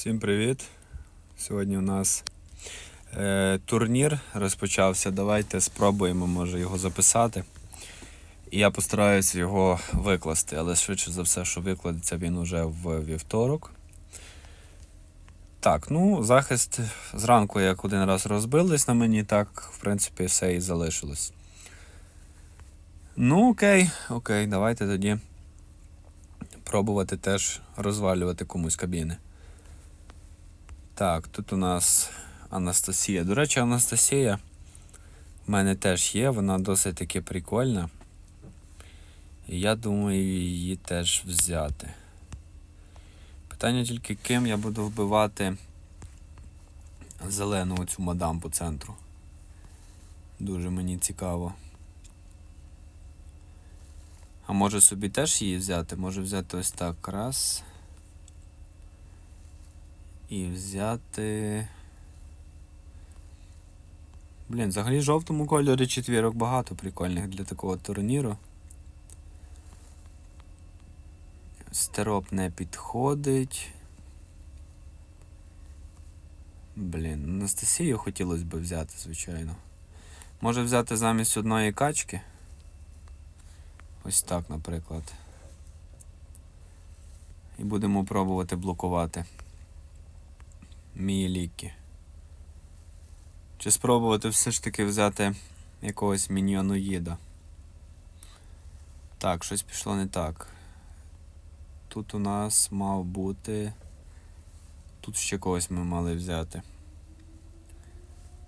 Всім привіт! Сьогодні у нас е, турнір розпочався. Давайте спробуємо, може, його записати. І я постараюся його викласти, але швидше за все, що викладеться він уже в вівторок. Так, ну, захист зранку як один раз розбились на мені, так, в принципі, все і залишилось. Ну, окей, окей, давайте тоді пробувати теж розвалювати комусь кабіни. Так, тут у нас Анастасія. До речі, Анастасія в мене теж є, вона досить таки прикольна. І я думаю її теж взяти. Питання тільки ким я буду вбивати зелену оцю мадам по центру. Дуже мені цікаво. А може собі теж її взяти? Може взяти ось так раз. І взяти. Блін, взагалі в жовтому кольорі четвірок багато прикольних для такого турніру. Стероп не підходить. Блін, Анастасію хотілося б взяти, звичайно. Може взяти замість одної качки? Ось так, наприклад. І будемо пробувати блокувати мій ліки. Чи спробувати все ж таки взяти якогось міньйоноїда? Так, щось пішло не так. Тут у нас мав бути. Тут ще когось ми мали взяти.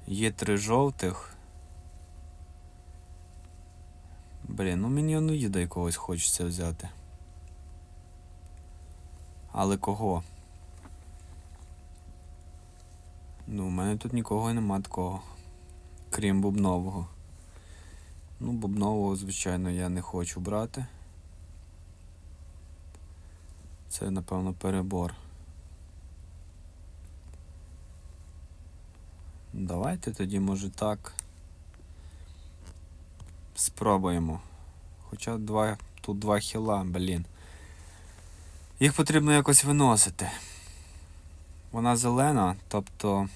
Є три жовтих. Блін, ну міньйоноїда якогось хочеться взяти. Але кого? Ну, у мене тут нікого і нема такого. Крім бубнового. Ну, бубнового, звичайно, я не хочу брати. Це, напевно, перебор. Давайте тоді, може, так. Спробуємо. Хоча два, тут два хіла, блін. Їх потрібно якось виносити. Вона зелена, тобто.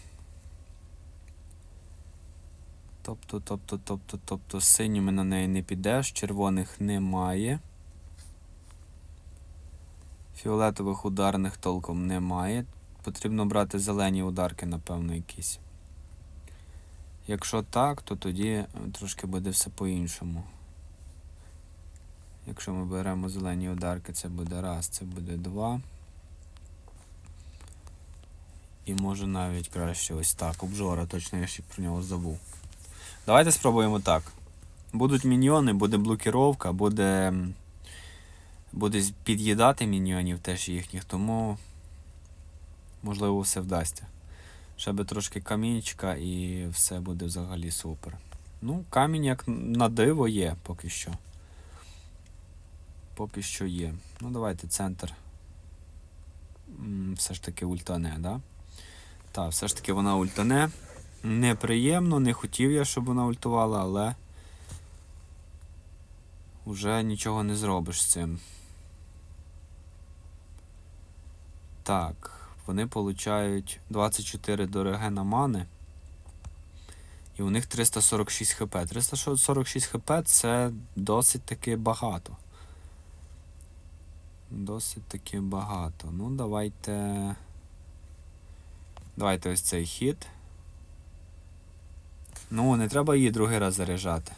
Тобто, тобто, тобто, тобто, синіми на неї не підеш, червоних немає. Фіолетових ударних толком немає. Потрібно брати зелені ударки, напевно, якісь. Якщо так, то тоді трошки буде все по-іншому. Якщо ми беремо зелені ударки, це буде раз, це буде два. І може навіть краще ось так. Обжора, точно я ще про нього забув. Давайте спробуємо так. Будуть міньйони, буде блокіровка, буде. Буде під'їдати міньйонів теж їхніх, тому можливо все вдасться. Ще би трошки камінчика і все буде взагалі супер. Ну, камінь як на диво є поки що. Поки що є. Ну, давайте центр. Все ж таки ультане, да? Так, все ж таки вона ультане. Неприємно, не хотів я, щоб вона ультувала, але вже нічого не зробиш з цим. Так, вони получають 24 до регена мани. І у них 346 хп. 346 хп це досить таки багато. Досить таки багато. Ну, давайте. Давайте ось цей хід. Ну, не треба її другий раз заряджати.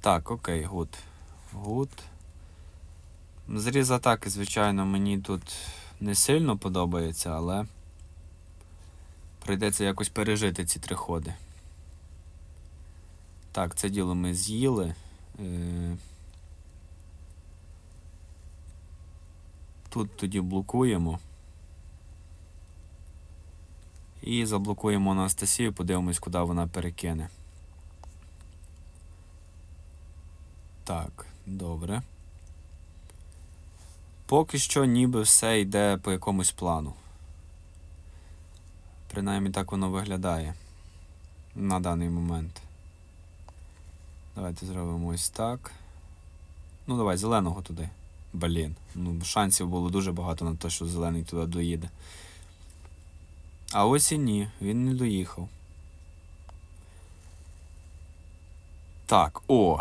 Так, окей, гуд. Гуд. Зріз атаки, звичайно, мені тут не сильно подобається, але прийдеться якось пережити ці три ходи. Так, це діло ми з'їли. Е, Тут тоді блокуємо. І заблокуємо Анастасію, подивимось, куди вона перекине. Так, добре. Поки що ніби все йде по якомусь плану. Принаймні так воно виглядає на даний момент. Давайте зробимо ось так. Ну, давай, зеленого туди. Блін, ну шансів було дуже багато на те, що зелений туди доїде. А ось і ні, він не доїхав. Так, о!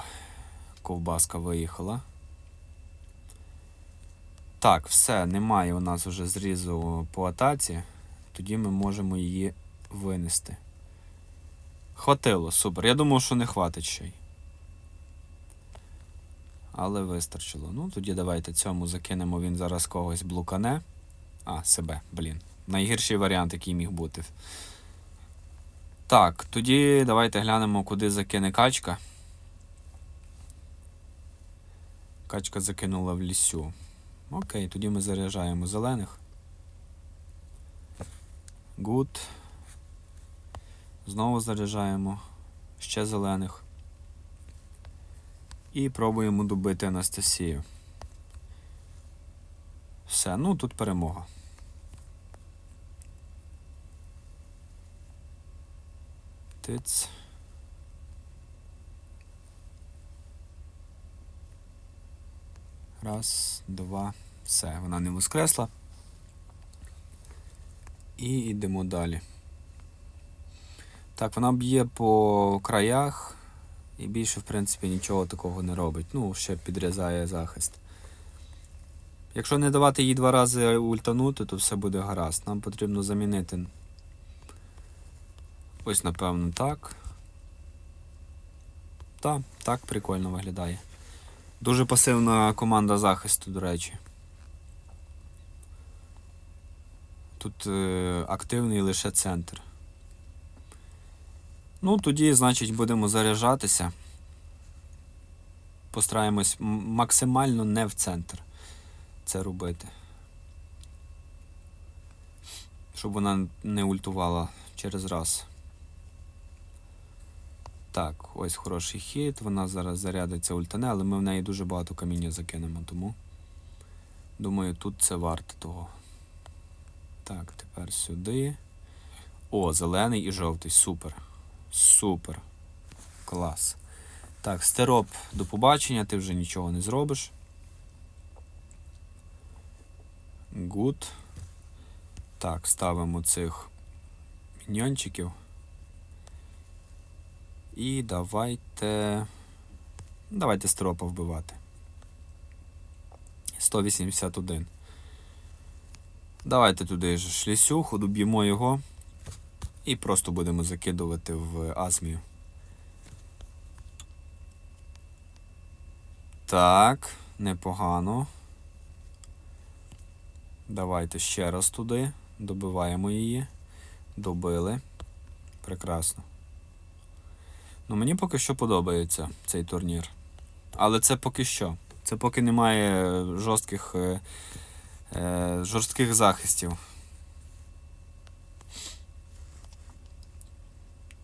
Ковбаска виїхала. Так, все, немає у нас вже зрізу по атаці. Тоді ми можемо її винести. Хватило, супер. Я думав, що не хватить ще й. Але вистачило. Ну, тоді давайте цьому закинемо, він зараз когось блукане. А, себе, блін. Найгірший варіант, який міг бути. Так, тоді давайте глянемо, куди закине качка. Качка закинула в лісю. Окей, тоді ми заряджаємо зелених. Гуд. Знову заряджаємо. Ще зелених. І пробуємо добити Анастасію. Все, ну тут перемога. Тиць. Раз, два, все, вона не воскресла. І йдемо далі. Так, вона б'є по краях і більше, в принципі, нічого такого не робить. Ну, ще підрізає захист. Якщо не давати їй два рази ультанути, то все буде гаразд. Нам потрібно замінити. Ось, напевно, так. Так, так прикольно виглядає. Дуже пасивна команда захисту, до речі. Тут е, активний лише центр. Ну, тоді, значить, будемо заряджатися. Постараємось максимально не в центр це робити. Щоб вона не ультувала через раз. Так, ось хороший хід. Вона зараз зарядиться ультане, але ми в неї дуже багато каміння закинемо, тому. Думаю, тут це варто того. Так, тепер сюди. О, зелений і жовтий. Супер. Супер. Клас. Так, стероп, до побачення, ти вже нічого не зробиш. Гуд. Так, ставимо цих міньйончиків. І давайте. Давайте стропа вбивати. 181. Давайте туди ж шлісюху, доб'ємо його. І просто будемо закидувати в азмію. Так, непогано. Давайте ще раз туди. Добиваємо її. Добили. Прекрасно. Ну, мені поки що подобається цей турнір. Але це поки що. Це поки немає жорстких, е, е, жорстких захистів.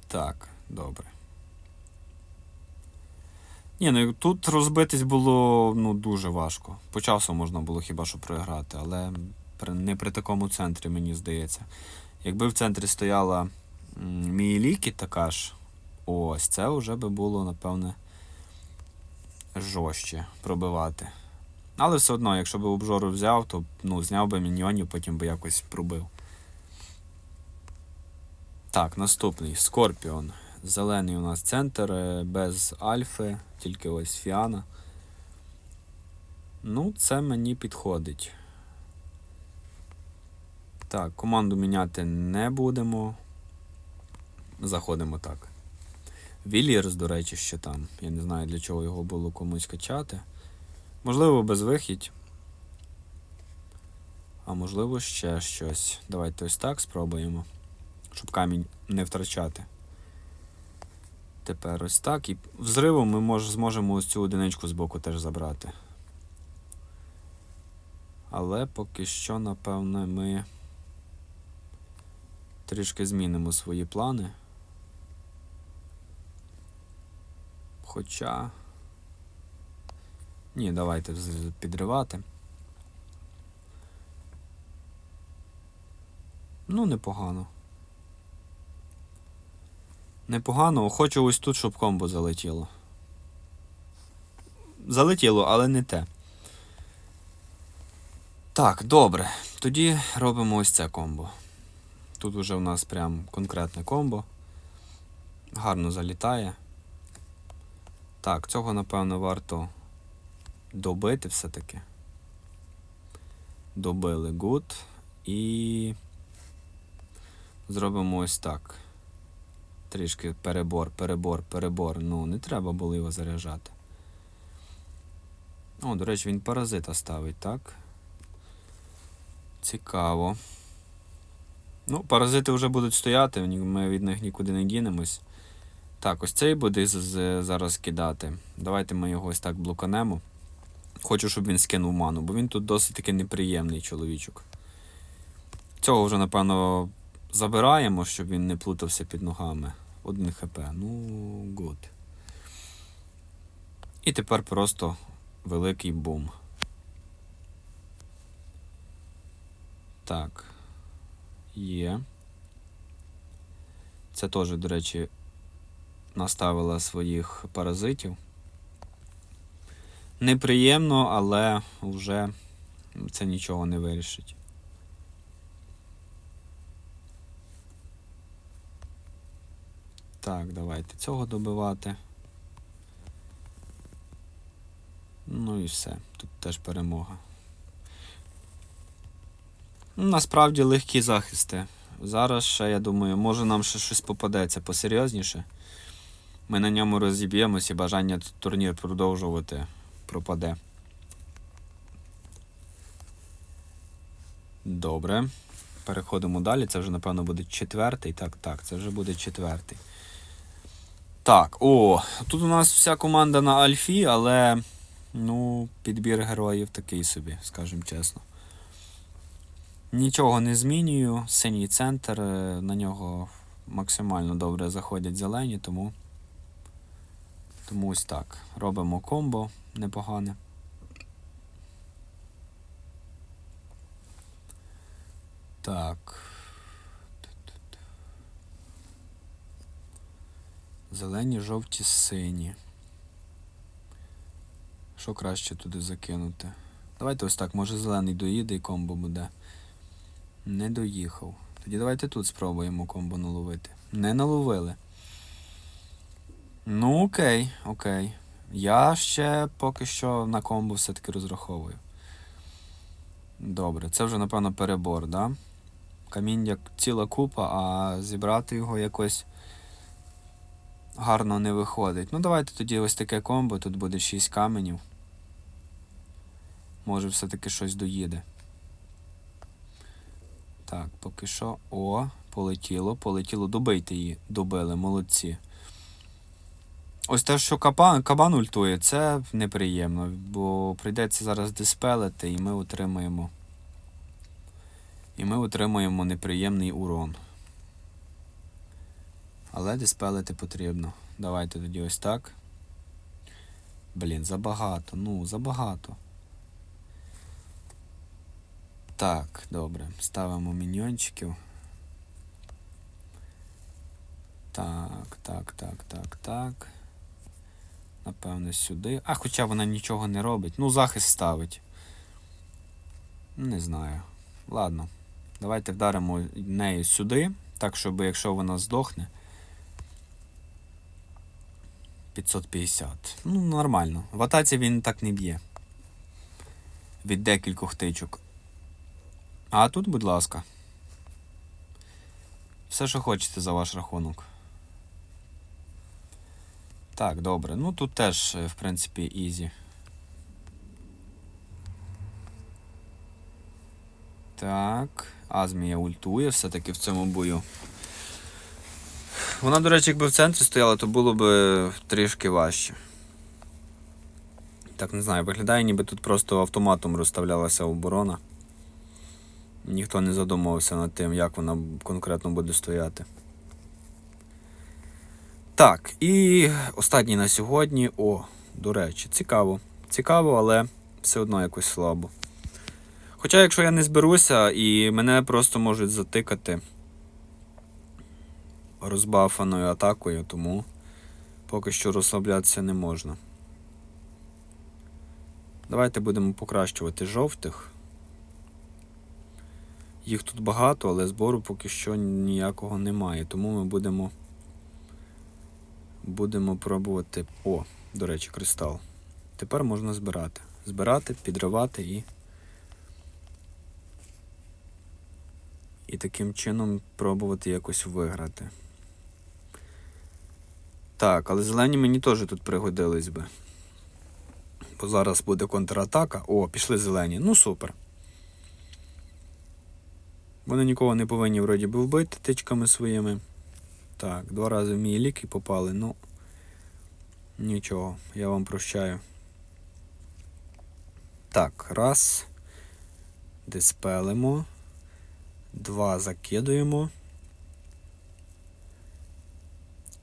Так, добре. Ні, ну тут розбитись було ну, дуже важко. По часу можна було хіба що програти, але не при такому центрі, мені здається. Якби в центрі стояла м, Мієлікі така ж, ось це вже би було, напевне, жорстче пробивати. Але все одно, якщо б обжору взяв, то ну, зняв би міньйонів, потім би якось пробив. Так, наступний Скорпіон. Зелений у нас центр е, без альфи, тільки ось Фіана. Ну, це мені підходить. Так, команду міняти не будемо. Заходимо так. Віллірс, до речі, ще там. Я не знаю, для чого його було комусь качати. Можливо, без вихідь. А можливо, ще щось. Давайте ось так спробуємо. Щоб камінь не втрачати. Тепер ось так. І взривом ми мож, зможемо ось цю одиничку з боку теж забрати. Але поки що, напевне, ми трішки змінимо свої плани. Хоча. Ні, давайте підривати. Ну, непогано. Непогано, хочу ось тут, щоб комбо залетіло. Залетіло, але не те. Так, добре. Тоді робимо ось це комбо. Тут уже у нас прям конкретне комбо. Гарно залітає. Так, цього, напевно, варто добити все-таки. Добили good. І зробимо ось так. Трішки перебор, перебор, перебор. Ну, не треба було його заряджати. О, до речі, він паразита ставить, так? Цікаво. Ну, паразити вже будуть стояти, ми від них нікуди не дінемось. Так, ось цей буде зараз кидати. Давайте ми його ось так блоканемо. Хочу, щоб він скинув ману, бо він тут досить таки неприємний чоловічок. Цього вже, напевно, забираємо, щоб він не плутався під ногами. Один хп. Ну, гуд. І тепер просто великий бум. Так. Є. Це теж, до речі, наставила своїх паразитів. Неприємно, але вже це нічого не вирішить. Так, давайте цього добивати. Ну і все. Тут теж перемога. Ну, Насправді легкі захисти. Зараз ще, я думаю, може нам ще щось попадеться посерйозніше. Ми на ньому розіб'ємось і бажання турнір продовжувати пропаде. Добре. Переходимо далі. Це вже, напевно, буде четвертий. Так, так, це вже буде четвертий. Так, о, тут у нас вся команда на Альфі, але ну, підбір героїв такий собі, скажімо чесно. Нічого не змінюю. Синій центр, е, на нього максимально добре заходять зелені, тому. Тому ось так. Робимо комбо непогане. Так. Зелені, жовті, сині. Що краще туди закинути? Давайте ось так, може зелений доїде і комбо буде. Не доїхав. Тоді давайте тут спробуємо комбо наловити. Не наловили. Ну, окей, окей. Я ще поки що на комбо все-таки розраховую. Добре, це вже, напевно, перебор, да? Каміння ціла купа, а зібрати його якось гарно не виходить. Ну, давайте тоді ось таке комбо, тут буде 6 каменів. Може, все-таки щось доїде. Так, поки що. О, полетіло, полетіло. Добийте її. Добили, молодці. Ось те, що кабан, кабан ультує, це неприємно, бо прийдеться зараз диспелити, і ми отримаємо. І ми отримаємо неприємний урон. Але диспелити потрібно. Давайте тоді ось так. Блін, забагато. Ну, забагато. Так, добре. Ставимо міньйончиків. Так, так, так, так, так. Напевно, сюди. А хоча вона нічого не робить. Ну, захист ставить. Не знаю. Ладно. Давайте вдаримо нею сюди. Так, щоб якщо вона здохне. 550. Ну, нормально. В атаці він так не б'є. Від декількох тичок. А тут, будь ласка. Все, що хочете за ваш рахунок. Так, добре. Ну тут теж, е, в принципі, ізі. Так. Азмія ультує все-таки в цьому бою. Вона, до речі, якби в центрі стояла, то було б трішки важче. Так, не знаю, виглядає, ніби тут просто автоматом розставлялася оборона. Ніхто не задумувався над тим, як вона конкретно буде стояти. Так, і останній на сьогодні. О, до речі, цікаво. Цікаво, але все одно якось слабо. Хоча, якщо я не зберуся і мене просто можуть затикати розбафаною атакою, тому поки що розслаблятися не можна. Давайте будемо покращувати жовтих. Їх тут багато, але збору поки що ніякого немає. Тому ми будемо. Будемо пробувати. О, до речі, кристал. Тепер можна збирати. Збирати, підривати і. І таким чином пробувати якось виграти. Так, але зелені мені теж тут пригодились би. Бо зараз буде контратака. О, пішли зелені. Ну супер. Вони нікого не повинні вроді би вбити тичками своїми. Так, два рази в мій ліки попали, ну. Нічого, я вам прощаю. Так, раз. Диспелимо. Два закидуємо.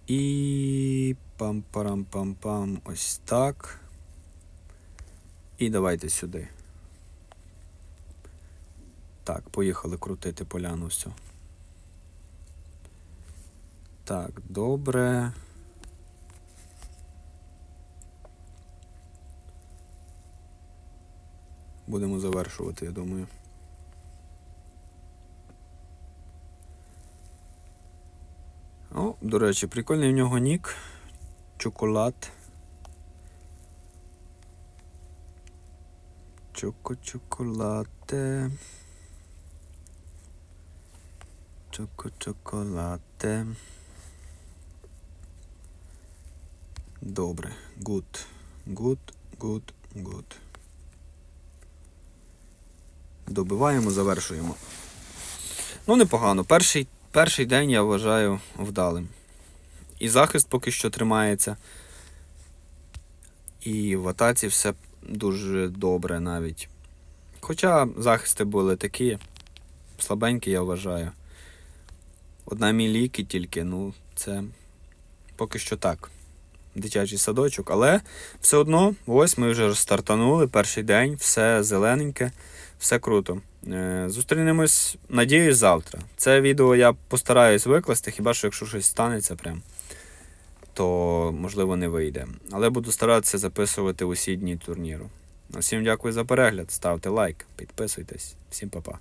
І пам-парам-пам-пам. Ось так. І давайте сюди. Так, поїхали крутити поляну всю. Так, добре. Будемо завершувати, я думаю. О, до речі, прикольний в нього нік. Чоколад. Чоко-чоколаде. Чоко-чоколаде. Добре. Гуд. Гуд, гуд, гуд. Добиваємо, завершуємо. Ну, непогано. Перший, перший день я вважаю вдалим. І захист поки що тримається. І в атаці все дуже добре навіть. Хоча захисти були такі слабенькі, я вважаю. Одна міліки тільки, ну, це поки що так. Дитячий садочок, але все одно, ось ми вже стартанули перший день, все зелененьке, все круто. Е, Зустрінемось, надіюсь, завтра. Це відео я постараюсь викласти, хіба що якщо щось станеться прям, то можливо не вийде. Але буду старатися записувати усі дні турніру. Всім дякую за перегляд, ставте лайк, підписуйтесь. Всім па-па.